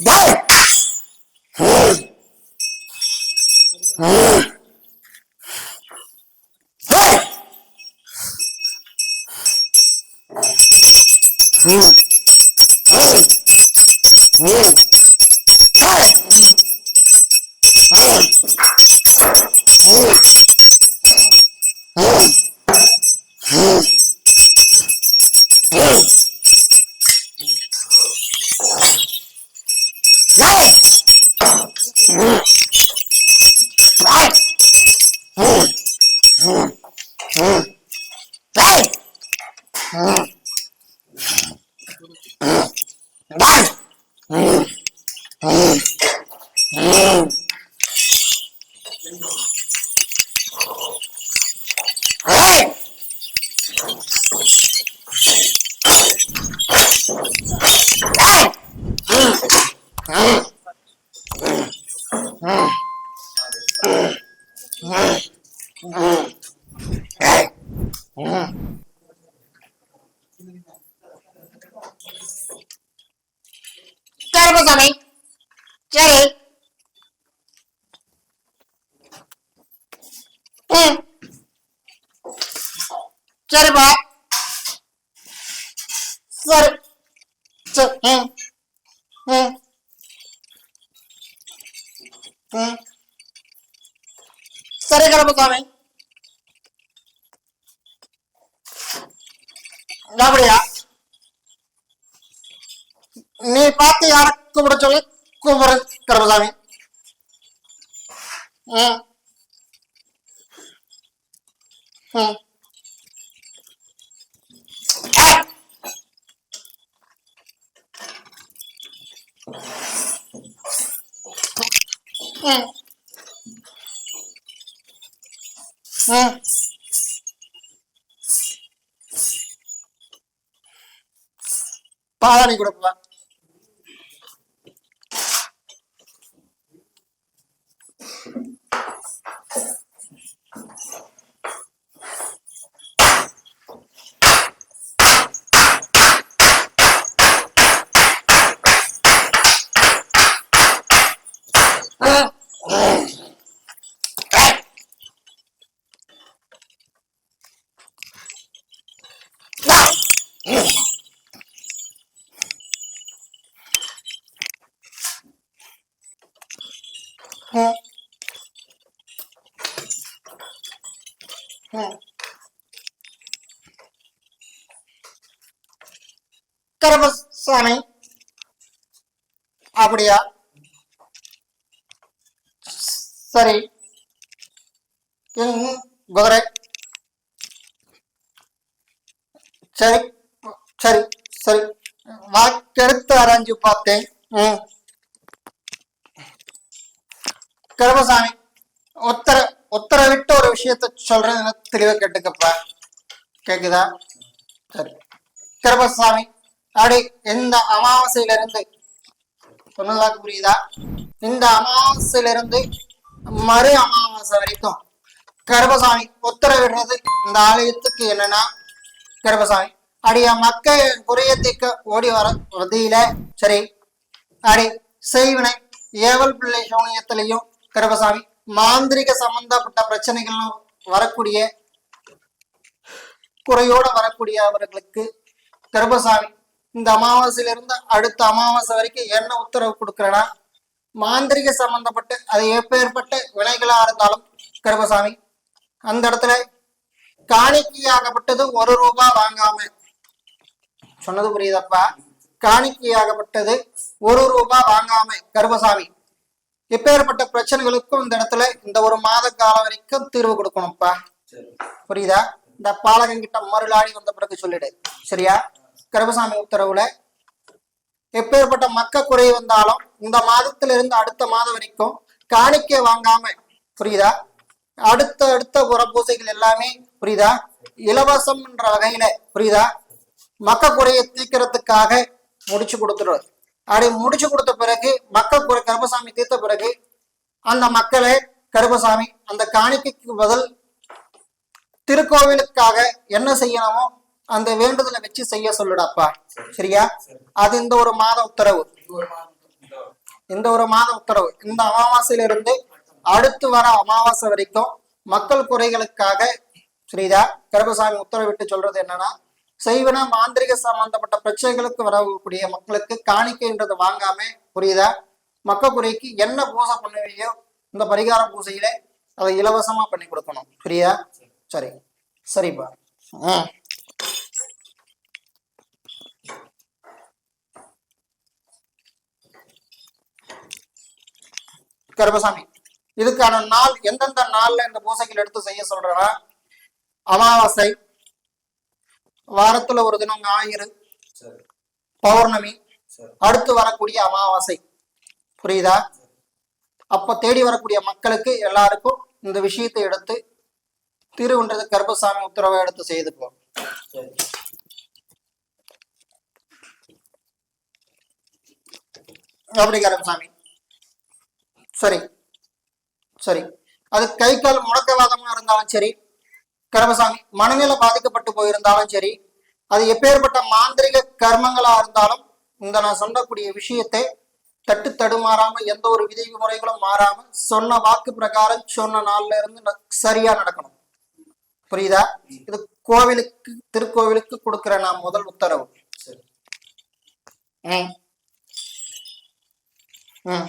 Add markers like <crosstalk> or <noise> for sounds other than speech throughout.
சரிப்பா Ah. <sighs> <sighs> சரி கருப்பசாமி அப்படியா நீ பார்த்து யார கூப்பிட சொல்லி கூப்பிடு கருப்பசாமி ம் ம் ஏய். ம் ம் பாதாணி கொடுப்பா ம் ம் கருப்பசாமி அப்படியா? சரி. குதிரை சரி சரி சரி. வாக்கெடுத்து அரைஞ்சு பார்த்தேன். ம். கருபசாமி உத்தர உத்தரவிட்டு ஒரு விஷயத்த சொல்றேன் தெளிவா கேட்டுக்கப்பா. கேக்குதா? சரி. கருபசாமி அப்படி இந்த அமாவாசையில இருந்து புரியுதா? இந்த அமாவாசையில இருந்து மறு அமாவாசை வரைக்கும் கருப்பசாமி உத்தரவிடுறது இந்த ஆலயத்துக்கு என்னன்னா கர்பசாமி அடிய மக்கள் குறைய ஓடி வர வதியில சரி அடி செய்வினை ஏவல் பிள்ளை சௌனியத்திலையும் கர்பசாமி மாந்திரிக சம்பந்தப்பட்ட பிரச்சனைகளும் வரக்கூடிய குறையோட வரக்கூடிய அவர்களுக்கு இந்த அமாவாசையிலிருந்து அடுத்த அமாவாசை வரைக்கும் என்ன உத்தரவு கொடுக்குறேன்னா மாந்திரிக சம்பந்தப்பட்ட அது எப்பேற்பட்ட வினைகளா இருந்தாலும் கருப்பசாமி அந்த இடத்துல காணிக்கையாகப்பட்டது ஒரு ரூபாய் வாங்காம சொன்னது புரியுதப்பா? காணிக்கையாகப்பட்டது ஒரு ரூபாய் வாங்காம கருப்பசாமி எப்பேற்பட்ட பிரச்சனைகளுக்கும் இந்த இடத்துல இந்த ஒரு மாத காலம் வரைக்கும் தீர்வு கொடுக்கணும்ப்பா. புரியுதா? இந்த பாலகன் கிட்ட மறுலாடி வந்த பிறகு சொல்லிடு. சரியா? கருப்பசாமி உத்தரவுல எப்பேற்பட்ட மக்க குறை வந்தாலும் இந்த மாதத்துல இருந்து அடுத்த மாதம் வரைக்கும் காணிக்கை வாங்காம புரியுதா? அடுத்த அடுத்த புற பூசைகள் எல்லாமே புரியுதா? இலவசம் என்ற வகையில புரியுதா? மக்க குறையை தீர்க்கறதுக்காக முடிச்சு கொடுத்துருவது அப்படி முடிச்சு கொடுத்த பிறகு மக்கள் குறை கருப்பசாமி தீர்த்த பிறகு அந்த மக்களை கருப்பசாமி அந்த காணிக்கைக்கு பதில் திருக்கோவிலுக்காக என்ன செய்யணுமோ அந்த வேண்டுதலை வச்சு செய்ய சொல்லுடாப்பா. சரியா? அது இந்த ஒரு மாத உத்தரவு. இந்த ஒரு மாத உத்தரவு. இந்த அமாவாசையில இருந்து அடுத்து வர அமாவாசை வரைக்கும் மக்கள் குறைகளுக்காக ஸ்ரீதா கருப்பசாமி உத்தரவிட்டு சொல்றது என்னன்னா செய்வன மாந்திரிக சம்பந்தப்பட்ட பிரச்சனைகளுக்கு வரக்கூடிய மக்களுக்கு காணிக்கைன்றது வாங்காம புரியுதா? மக்கள் குறைக்கு என்ன பூசை பண்ணுவீங்களோ இந்த பரிகார பூசையில அதை இலவசமா பண்ணி கொடுக்கணும். புரியுதா? சரி. சரிப்பா. ஆஹ் கருப்பசாமி. இதுக்கான நாள் எந்தெந்த நாள்ல இந்த பூசைகள் எடுத்து செய்ய சொல்றேன்னா அமாவாசை வாரத்துல ஒரு தினம் ஞாயிறு பௌர்ணமி அடுத்து வரக்கூடிய அமாவாசை. புரியுதா? அப்ப தேடி வரக்கூடிய மக்களுக்கு எல்லாருக்கும் இந்த விஷயத்தை எடுத்து திருவுன்றது கருப்பசாமி உத்தரவை எடுத்து செய்துக்குவோம் சரி. அப்படி கருப்பசாமி. சரி. சரி. அது கை கால் முடக்கவாதமா இருந்தாலும் சரி கருப்பசாமி மனநிலை பாதிக்கப்பட்டு போயிருந்தாலும் சரி அது எப்பேற்பட்ட மாந்திரிக கர்மங்களா இருந்தாலும் இந்த நான் சொல்லக்கூடிய விஷயத்தை தட்டு தடுமாறாம எந்த ஒரு விதி முறைகளும் மாறாம சொன்ன வாக்கு பிரகாரம் சொன்ன நாள்ல இருந்து சரியா நடக்கணும். புரியுதா? இது கோவிலுக்கு திருக்கோவிலுக்கு கொடுக்கிற நான் முதல் உத்தரவு. சரி. ம். ம்.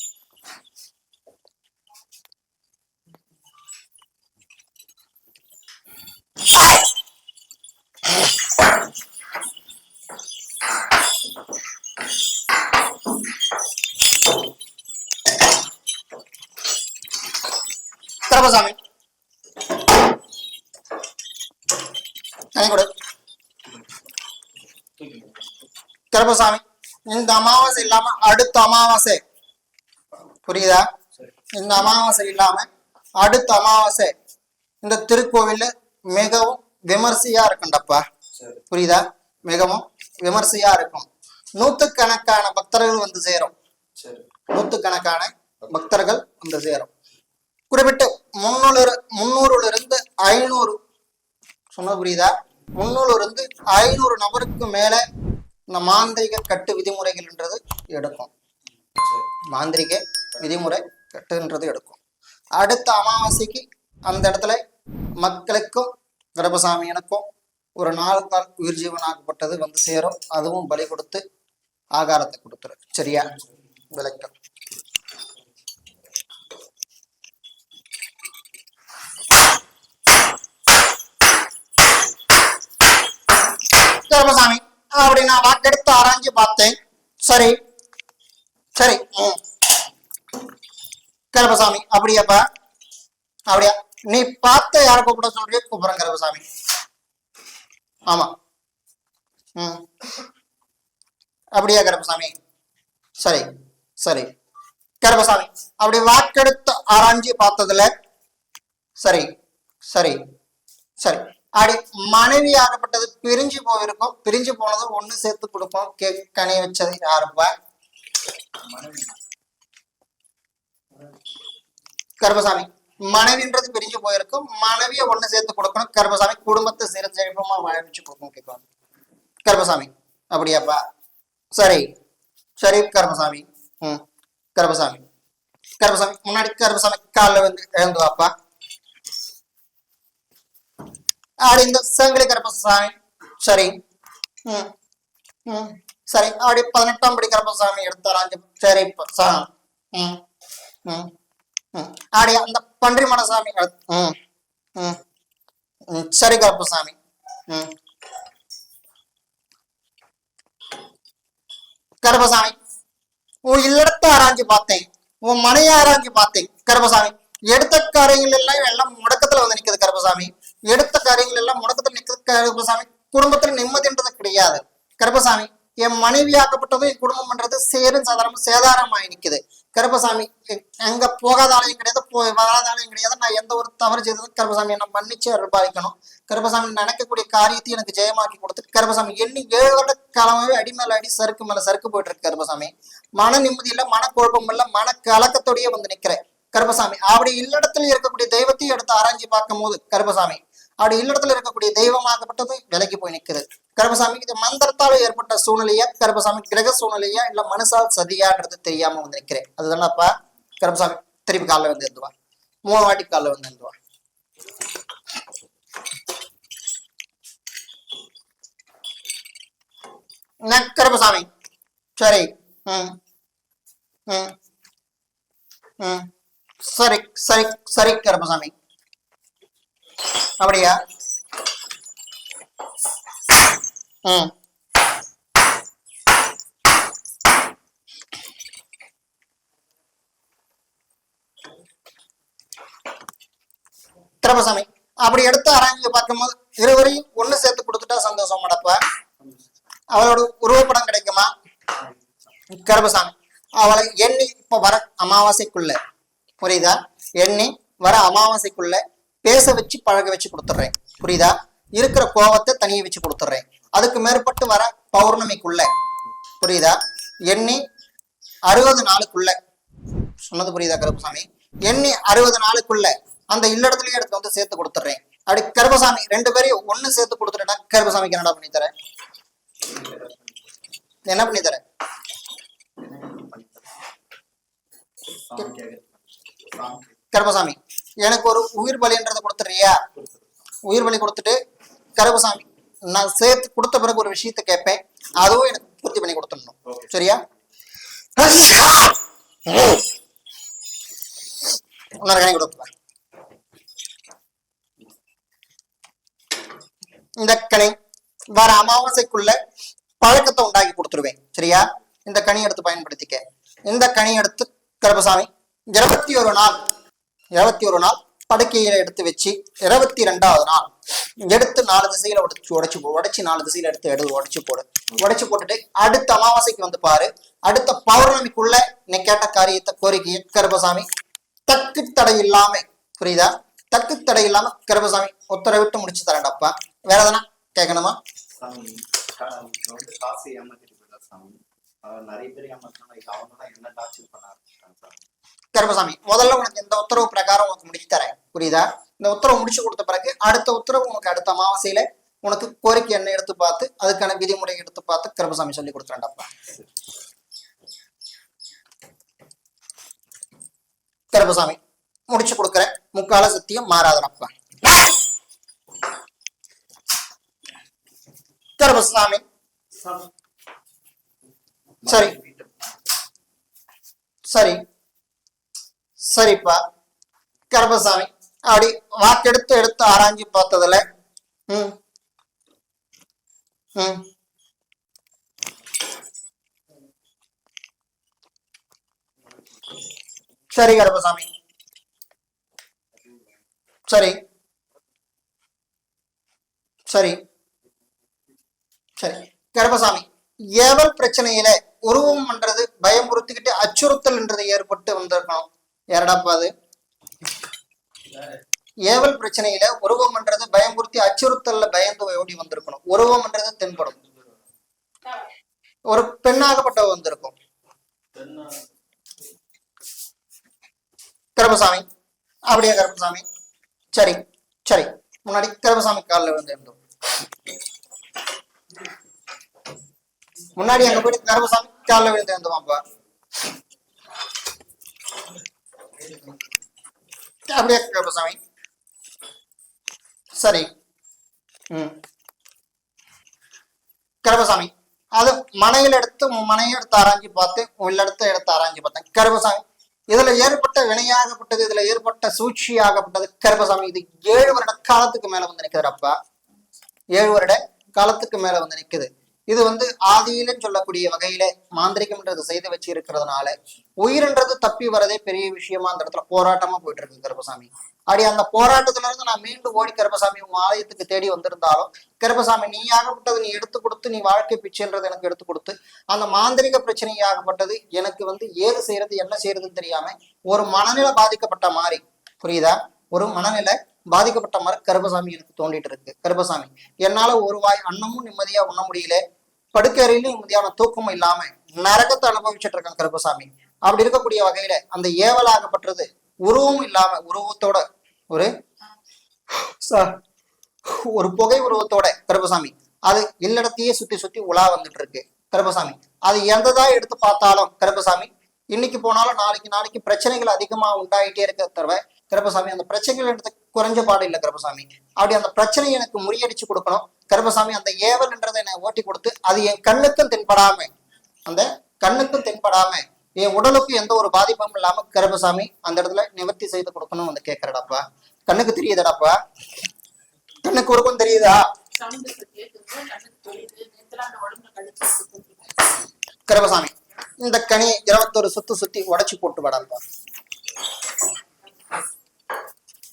கருப்பசாமி கை கொடு கருப்பசாமி இந்த அமாவாசை இல்லாம அடுத்த அமாவாசை. புரியுதா? இந்த அமாவாசை இல்லாம அடுத்த அமாவாசை. இந்த திருக்கோவில்ல மிகவும் விமர்சையா இருக்குண்டப்பா புரியுதா? மிகவும் விமர்சையா இருக்கும். நூத்துக்கணக்கான பக்தர்கள் வந்து சேரும். நூத்துக்கணக்கான பக்தர்கள் வந்து சேரும். குறிப்பிட்டு முன்னூறு முன்னூறுல இருந்து ஐநூறு. சொன்ன புரியுதா? முன்னூறுல இருந்து ஐநூறு நபருக்கு மேல இந்த மாந்திரிக கட்டு விதிமுறைகள்ன்றது எடுக்கும். சரி மாந்திரிக விதிமுறை கட்டுன்றது எடுக்கும். அடுத்த அமாவாசைக்கு அந்த இடத்துல மக்களுக்கும் கர்ப்பசாமியனுக்கும் ஒரு நாலு நாள் உயிர் ஜீவனாக்கப்பட்டது வந்து சேரும். அதுவும் பலி கொடுத்து ஆகாரத்தை கொடுத்துரு சரியா விளக்கம்? கர்ப்பசாமி. அப்படி நான் வாக்கெடுத்து ஆராய்ஞ்சு பார்த்தேன். சரி. சரி. உம் கருப்பசாமி அப்படியாப்பா? அப்படியா? நீ பார்த்த யாரை கூப்பிட சொல்றியோ கூப்பிடுறேன் கருப்பசாமி. ஆமா. ம். அப்படியா கருப்பசாமி? சரி. சரி. கருப்பசாமி அப்படி வாக்கெடுத்து ஆராய்ஞ்சு பார்த்ததுல சரி. சரி. சரி. அப்படி மனைவி ஆகப்பட்டது பிரிஞ்சு போயிருக்கும். பிரிஞ்சு போனது ஒண்ணு சேர்த்து கொடுப்போம். கேக் கனி வச்சது யாருப்பா கருமசாமி மனைவின்றது பிரிஞ்சு போயிருக்கும். மனைவியை ஒண்ணு சேர்த்து கொடுக்கணும். கர்ப்பசாமி குடும்பத்தை சிறு செழிப்பமா வாழ கொடுக்கணும் கேட்கணும் கருமசாமி அப்படியாப்பா. சரி. சரி கர்ப்பசாமி. ம். கருமசாமி கருமசாமி முன்னாடி கர்ப்பசாமி காலில் வந்து எழுந்து வாப்பா Hmm. Hmm. ஆடி இந்த செங்கலி கருப்பசாமி சரி ம் ம் சரி அப்படி பதினெட்டாம் படி கருப்பசாமி எடுத்தாராஞ்சு சரி இப்ப. சா. ம் ம் ம் ஆடி அந்த பன்றி மனசாமி ம் ம் சரி கருப்பசாமி ம் hmm. கருப்பசாமி உன் இல்லத்தை ஆராய்ஞ்சு பார்த்தேன். உன் மனையை ஆராய்ஞ்சு பார்த்தேன். கருப்பசாமி எடுத்த காரியங்கள் எல்லாம் எல்லாம் முடக்கத்துல வந்து நிக்குது கருப்பசாமி எடுத்த காரியங்கள் எல்லாம் முடக்கத்தில் நிக்குது கருப்பசாமி குடும்பத்துல நிம்மதின்றது கிடையாது. கருப்பசாமி என் மனைவியாக்கப்பட்டதும் என் குடும்பம் பண்றது சேரும் சாதாரண சேதாரமாயி நிக்குது கருப்பசாமி எங்க போகாத ஆலயம் கிடையாது போ வராத ஆலயம் கிடையாது. நான் எந்த ஒரு தவறு செய்ததும் கருப்பசாமி என்ன மன்னிச்சு அருள் கருப்பசாமி நினைக்கக்கூடிய காரியத்தை எனக்கு ஜெயமாக்கி கொடுத்து கருப்பசாமி எண்ணி ஏழு வருட காலமாவே அடி மேல அடி சறுக்கு மேல சறுக்கு போயிட்டு இருக்கு கருப்பசாமி. மன நிம்மதி இல்ல மன குழப்பம் இல்ல மன கலக்கத்தோடயே வந்து நிக்கிறேன். கருப்பசாமி அப்படி இல்லடத்தில் இருக்கக்கூடிய தெய்வத்தையும் எடுத்து ஆராய்ச்சி பார்க்கும் போது கருப்பசாமி அப்படி இல்லடத்துல இருக்கக்கூடிய தெய்வமாகப்பட்டது விலைக்கு போய் நிக்குது. கருப்பசாமிக்கு இது மந்திரத்தால ஏற்பட்ட சூழ்நிலையா கருப்பசாமி கிரக சூழ்நிலையா இல்ல மனசால் சதியான்றது தெரியாம வந்து நிக்கிறேன். அதுதானப்பா கருப்பசாமி திருப்பி காலைல வந்து இருந்துவா மூணு வாட்டி காலைல வந்து இருந்துவா என்ன கருப்பசாமி? சரி. ம். ம். ம். சரி சரி சரி கருப்பசாமி. அப்படியா? ம். திரபசாமி அப்படி எடுத்து அரங்க பார்க்கும்போது இருவரையும் ஒண்ணு சேர்த்து கொடுத்துட்டா சந்தோஷம் மடப்ப அவளோட உருவப்படம் கிடைக்குமா? கருப்பசாமி அவளை எண்ணி இப்ப வர அமாவாசைக்குள்ள. புரியுதா? எண்ணி வர அமாவாசைக்குள்ள பேச வச்சு பழக வச்சு கொடுத்துட்றேன் புரியுதா? இருக்கிற கோவத்தை தனியே வச்சு கொடுத்துட்றேன் அதுக்கு மேற்பட்டு வர பௌர்ணமிக்குள்ள புரியுதா? எண்ணி அறுபது நாளுக்குள்ள சொன்னது புரியுதா கருப்பசாமி? எண்ணி அறுபது நாளுக்குள்ள அந்த இல்லடத்துலயே எடுத்து வந்து சேர்த்து கொடுத்துட்றேன் அப்படி கருப்பசாமி ரெண்டு பேரையும் ஒண்ணு சேர்த்து கொடுத்துட்டா கருப்பசாமிக்கு என்னடா பண்ணி தரேன்? என்ன பண்ணி தரேன்? சாமி கேக்குது. சாமி கேக்குது. கருப்பசாமி எனக்கு ஒரு உயிர் பலின்றதை கொடுத்துறியா உயிர் பலி கொடுத்துட்டு கருப்பசாமி நான் சேர்த்து கொடுத்த பிறகு ஒரு விஷயத்தை கேட்பேன். அதுவும் எனக்கு பூர்த்தி பண்ணி கொடுத்துடணும். சரியா? கணக்கு கொடுப்பேன் இந்த கனி வர அமாவாசைக்குள்ள பழக்கத்தை உண்டாக்கி கொடுத்துருவேன். சரியா? இந்த கனி எடுத்து பயன்படுத்திக்க. இந்த கனி எடுத்து கருப்பசாமி இருபத்தி ஒரு நாள் இருபத்தி ஒரு நாள் படுக்கையில எடுத்து வச்சு இருபத்தி ரெண்டாவது நாள் எடுத்து நாலு திசையில உடைச்சு உடைச்சு போ உடைச்சு நாலு திசையில எடுத்து எடுத்து உடைச்சு போடு. உடைச்சு போட்டுட்டு அடுத்த அமாவாசைக்கு வந்து பாரு. அடுத்த பௌர்ணமிக்குள்ள நீ கேட்ட காரியத்தை கோரிக்கையை கருப்பசாமி தக்கு தடை இல்லாம புரியுதா? தக்கு தடை இல்லாம கருப்பசாமி உத்தரவிட்டு முடிச்சு தரேன்டாப்பா வேற எதனா கேட்கணுமா? கருப்பசாமி முதல்ல உனக்கு இந்த உத்தரவு பிரகாரம் தரேன். புரியுதா? இந்த உத்தரவு முடிச்சு கொடுத்த பிறகு அடுத்த உத்தரவு உனக்கு அடுத்த அமாவாசையில உனக்கு கோரிக்கை என்ன எடுத்து பார்த்து அதுக்கான விதிமுறை எடுத்து பார்த்து கிருபசாமி சொல்லி கொடுத்துறேன்டாப்பா கிருபசாமி முடிச்சு கொடுக்குறேன். முக்கால சத்தியம் மாறாதனப்பா. கிருபசாமி சரி. சரி. சரிப்பா. கருப்பசாமி அப்படி வாக்கெடுத்து எடுத்து ஆராய்ஞ்சு பார்த்ததுல ம் ம். சரி கருப்பசாமி சரி. சரி. சரி. கருப்பசாமி ஏவல் பிரச்சனையில உருவம் பண்றது பயமுறுத்திக்கிட்டு அச்சுறுத்தல்ன்றது ஏற்பட்டு வந்திருக்கணும். யாரடாப்பா அது? ஏவல் பிரச்சனையில உருவம்ன்றது பயமுறுத்தி அச்சுறுத்தல்ல பயந்து ஓடி வந்திருக்கணும். உருவம்ன்றது தென்படும். ஒரு பெண்ணாகப்பட்ட வந்திருக்கும். தென்ன- அப்படியே கருப்பசாமி? சரி சரி. முன்னாடி கருப்பசாமி காலில் விழுந்து இருந்தோம் முன்னாடி அங்க போயிட்டு கருப்பசாமி காலில் விழுந்து இருந்தோமாப்பா அப்படியே சாமி. சரி. ம். கருப்பசாமி. அது மனையில எடுத்து உன் மனையை எடுத்து ஆராய்ஞ்சு பார்த்து உள்ள எடுத்து ஆராய்ஞ்சு பார்த்தேன். கருப்பசாமி. இதுல ஏற்பட்ட வினையாகப்பட்டது இதுல ஏற்பட்ட சூழ்ச்சியாகப்பட்டது கருப்பசாமி. இது ஏழு வருட காலத்துக்கு மேல வந்து நிக்குதுப்பா ஏழு வருட காலத்துக்கு மேல வந்து நிற்குது இது வந்து ஆதியிலும் சொல்லக்கூடிய வகையில மாந்திரிகம்ன்றது செய்து வச்சு இருக்கிறதுனால உயிர்ன்றது தப்பி வரதே பெரிய விஷயமா அந்த இடத்துல போராட்டமா போயிட்டு இருக்கு கருப்பசாமி. அப்படி அந்த போராட்டத்துல இருந்து நான் மீண்டும் ஓடி கருப்பசாமி உங்க ஆலயத்துக்கு தேடி வந்திருந்தாலும் கருப்பசாமி நீ ஆகப்பட்டது நீ எடுத்து கொடுத்து நீ வாழ்க்கை பிச்சைன்றது எனக்கு எடுத்து கொடுத்து அந்த மாந்திரிக பிரச்சனை ஆகப்பட்டது எனக்கு வந்து ஏது செய்யறது என்ன செய்யறதுன்னு தெரியாம ஒரு மனநிலை பாதிக்கப்பட்ட மாதிரி. புரியுதா? ஒரு மனநிலை பாதிக்கப்பட்ட மாதிரி கருப்பசாமி எனக்கு தோண்டிட்டு இருக்கு. கருப்பசாமி. என்னால ஒரு வாய் அன்னமும் நிம்மதியா உண்ண முடியல. படுக்கறையிலும் நிம்மதியான தூக்கமும் இல்லாம நரகத்தை அனுபவிச்சுட்டு இருக்கேன் கருப்பசாமி. அப்படி இருக்கக்கூடிய வகையில அந்த ஏவலாகப்பட்டது உருவம் இல்லாம உருவத்தோட ஒரு ஒரு புகை உருவத்தோட கருப்பசாமி. அது இல்லடத்தையே சுத்தி சுத்தி உலா வந்துட்டு இருக்கு. கருப்பசாமி. அது எந்ததா எடுத்து பார்த்தாலும் கருப்பசாமி இன்னைக்கு போனாலும் நாளைக்கு நாளைக்கு பிரச்சனைகள் அதிகமா உண்டாயிட்டே இருக்க தவிர கருப்பசாமி அந்த பிரச்சனைகள் எடுத்து குறைஞ்ச பாடு இல்லை கருப்பசாமி. அப்படி அந்த பிரச்சனையை எனக்கு முறியடிச்சு கொடுக்கணும். கருப்பசாமி அந்த ஏவல்ன்றதை என்னை ஓட்டி கொடுத்து அது என் கண்ணுக்கும் தென்படாம அந்த கண்ணுக்கும் தென்படாம என் உடலுக்கும் எந்த ஒரு பாதிப்பும் இல்லாம கருப்பசாமி அந்த இடத்துல நிவர்த்தி செய்து கொடுக்கணும் வந்து கேக்குறடாப்பா. கண்ணுக்கு தெரியுதடாப்பா? கண்ணுக்கு உருக்கும் தெரியுதா? கருப்பசாமி இந்த கனி இருபத்தொரு சுத்து சுத்தி உடைச்சு போட்டு வாடாப்பா.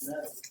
Yes.